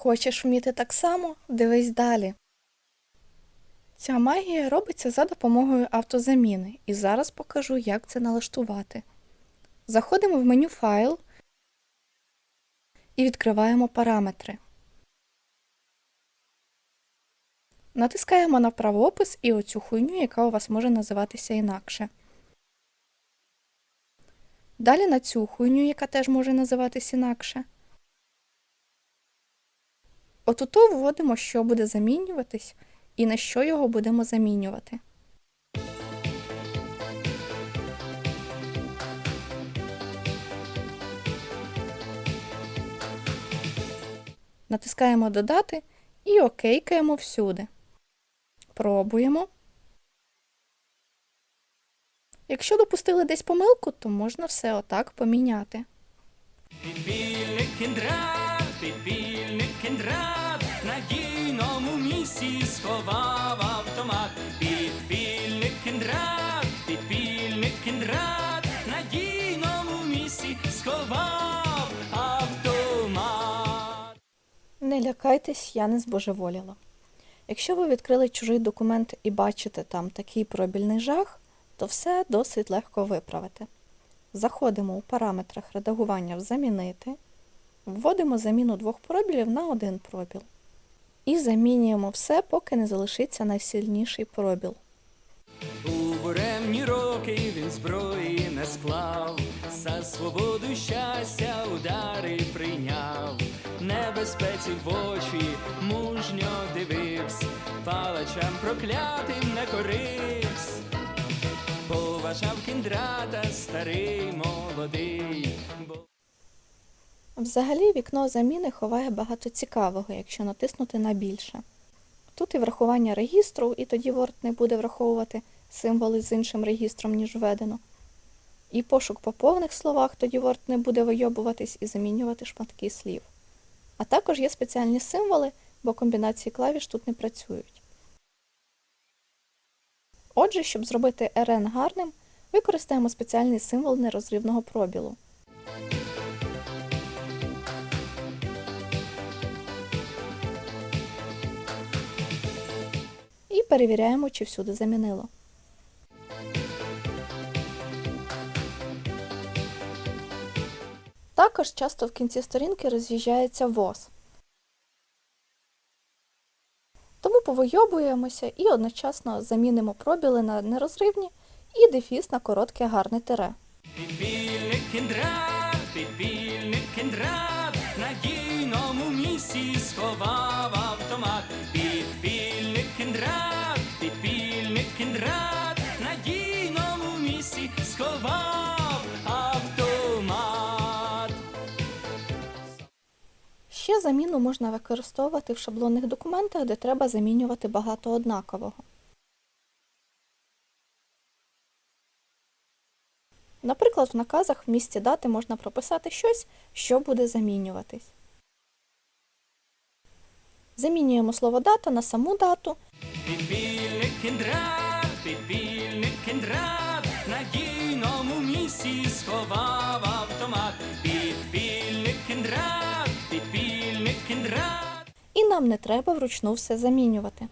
Хочеш вміти так само? Дивись далі. Ця магія робиться за допомогою автозаміни, і зараз покажу, як це налаштувати. Заходимо в меню Файл і відкриваємо параметри. Натискаємо на правопис і оцю хуйню, яка у вас може називатися інакше. Далі на цю хуйню, яка теж може називатись інакше. Отуто вводимо, що буде замінюватись і на що його будемо замінювати. Натискаємо Додати і окейкаємо всюди. Пробуємо. Якщо допустили десь помилку, то можна все отак поміняти. Підпільник кіндрат, підпільник кіндрат, на дійному місці сховав автомат. Підпільник кіндрат, підпільник кіндрат, на дійному місці сховав автомат. Не лякайтесь, я не збожеволіла. Якщо ви відкрили чужий документ і бачите там такий пробільний жах, то все досить легко виправити. Заходимо у параметрах редагування в Замінити, вводимо заміну двох пробілів на один пробіл. І замінюємо все, поки не залишиться найсильніший пробіл. У буремні роки він зброї не склав, за свободу щастя удари прийняв, небезпеці в очі мужньо дивився, палачам проклятим не коривсь. Поважав кіндрата старий молодий. Взагалі вікно заміни ховає багато цікавого, якщо натиснути на більше. Тут і врахування регістру, і тоді Word не буде враховувати символи з іншим регістром, ніж введено. І пошук по повних словах, тоді Word не буде вийобуватись і замінювати шматки слів. А також є спеціальні символи, бо комбінації клавіш тут не працюють. Отже, щоб зробити RN гарним, використаємо спеціальний символ нерозривного пробілу. Перевіряємо, чи всюди замінило. Також часто в кінці сторінки роз'їжджається ВОЗ. Тому повийобуємося і одночасно замінимо пробіли на нерозривні і дефіс на коротке гарне тире. Підпільник кіндрат, підпільник кіндрат, на місці сховав Заміну можна використовувати в шаблонних документах, де треба замінювати багато однакового. Наприклад, в наказах в місці дати можна прописати щось, що буде замінюватись. Замінюємо слово дата на саму дату Підпільник кіндрат, підпільник кіндрат, на дійному місці сховав автомат. Підпільник кіндрат, підпільник. І нам не треба вручну все замінювати.